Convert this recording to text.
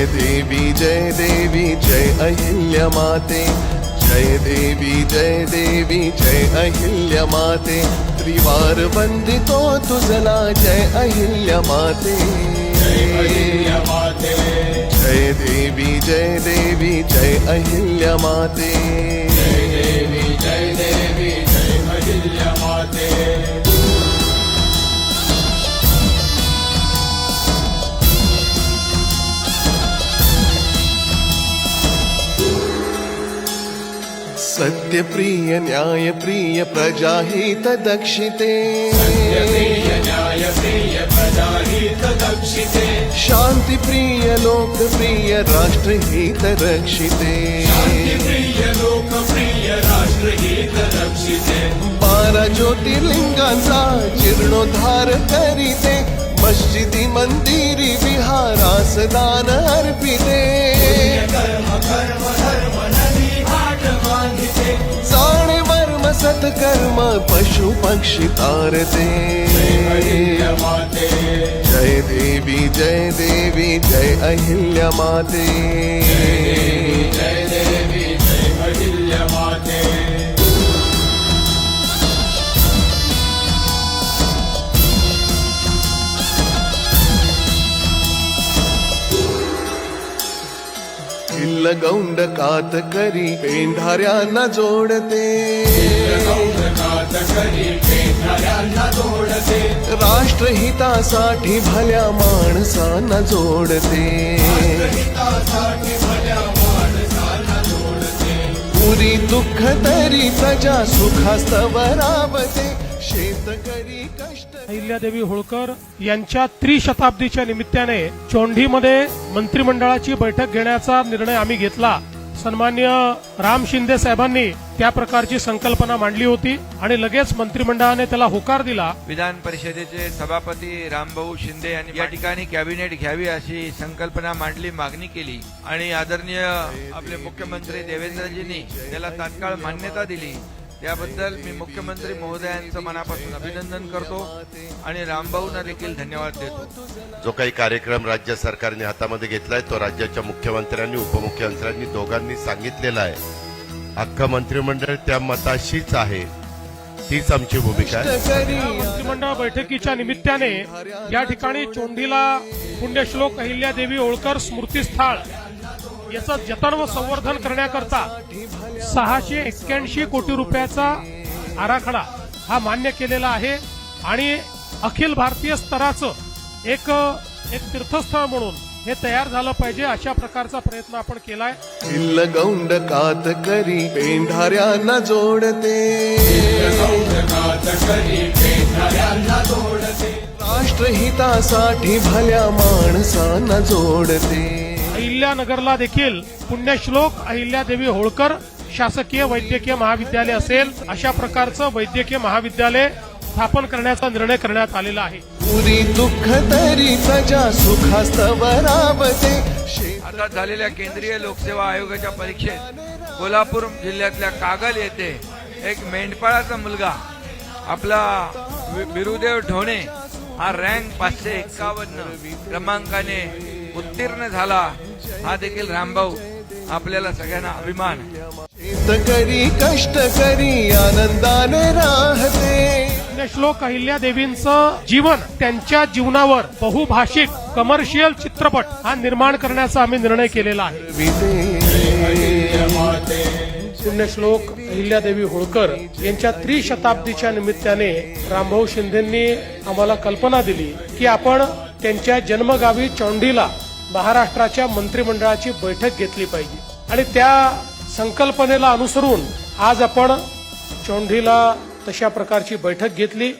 जय देवी जय देवी जय अहिल्या माते। जय देवी जय देवी जय अहिल्या माते। त्रिवार वंदितो तुझला जय अहिल्या माते। जय देवी जय देवी जय अहिल्या माते। सत्यप्रिय न्यायप्रिय प्रजाहित दक्षिते। शान्तिप्रिय लोकप्रिय राष्ट्रहित रक्षिते। बारा ज्योतिर्लिङ्गाचा जीर्णोद्धार करिते। मस्जिदी मन्दिरी विहारास वर्म सत्कर्म पशु पक्षी तारते जय देवी जय देवी जय अहिल्या माते। गौंड कात करी पेंढाऱ्यांना जोडते. राष्ट्रहितासाठी भल्या माणसांना जोडते. पुरी दुःख तरी प्रजा सुखास्तवरावते शेतकरी कष्ट अहिल्यादेवी होळकर यांच्या त्रिशताब्दीच्या निमित्ताने चोंढीमध्ये मंत्रिमंडळाची बैठक घेण्याचा निर्णय आम्ही घेतला. सन्मान्य राम शिंदे साहेबांनी त्या प्रकारची संकल्पना मांडली होती आणि लगेच मंत्रिमंडळाने त्याला होकार दिला. विधान परिषदेचे सभापती रामभाऊ शिंदे यांनी या ठिकाणी कॅबिनेट घ्यावी अशी संकल्पना मांडली मागणी केली. आणि आदरणीय आपले मुख्यमंत्री देवेंद्रजींनी त्याला तात्काळ मान्यता दिली. त्याबद्दल मी मुख्यमंत्री महोदयांचं मनापासून अभिनंदन करतो आणि रामभाऊंना देखील धन्यवाद देतो. जो काही कार्यक्रम राज्य सरकारने हातामध्ये घेतलाय तो राज्याच्या मुख्यमंत्र्यांनी उपमुख्यमंत्र्यांनी दोघांनी सांगितलेला आहे. अख्खं मंत्रिमंडळ त्या मताशीच आहे. तीच आमची भूमिका आहे. मंत्रिमंडळ बैठकीच्या निमित्ताने या ठिकाणी चोंडीला पुण्यश्लोक अहिल्यादेवी होळकर स्मृतीस्थळ याचं जतन व संवर्धन करण्याकरता सहाशे एक्क्याऐंशी कोटी रुपयाचा आराखडा हा मान्य केलेला आहे. आणि अखिल भारतीय स्तराचं एक एक तीर्थस्थळ म्हणून हे तयार झालं पाहिजे अशा प्रकारचा प्रयत्न आपण केलाय. किल्ल गौंड कात करी पेंढाऱ्यांना जोडते. राष्ट्रहितासाठी भल्या माणसांना जोडते. अहिल्यानगरला देखील पुण्यश्लोक अहिल्यादेवी होळकर शासकीय वैद्यकीय महाविद्यालय असेल अशा प्रकारचं वैद्यकीय महाविद्यालय स्थापन करण्याचा निर्णय करण्यात आलेला आहे. आता झालेल्या केंद्रीय लोकसेवा आयोगाच्या परीक्षेत कोल्हापूर जिल्ह्यातल्या कागल येथे एक मेंढपाळाचा मुलगा आपला वि- बिरुदेव ढोणे हा रँक पाचशे एक्कावन्न क्रमांकाने उत्तीर्ण झाला. हा देखील रामभाऊ आपल्याला सगळ्यांना अभिमान आहे. शेतकरी कष्टकरी आनंदाने राहते पुण्यश्लोक अहिल्यादेवींचं जीवन त्यांच्या जीवनावर बहुभाषिक कमर्शियल चित्रपट हा निर्माण करण्याचा आम्ही निर्णय केलेला आहे पुण्यश्लोक अहिल्यादेवी होळकर यांच्या त्रिशताब्दीच्या निमित्ताने रामभाऊ शिंदेंनी आम्हाला कल्पना दिली की आपण त्यांच्या जन्मगावी चौंडीला महाराष्ट्राच्या मंत्रिमंडळाची बैठक घेतली पाहिजे. आणि त्या संकल्पनेला अनुसरून आज आपण चोंढीला तशा प्रकारची बैठक घेतली.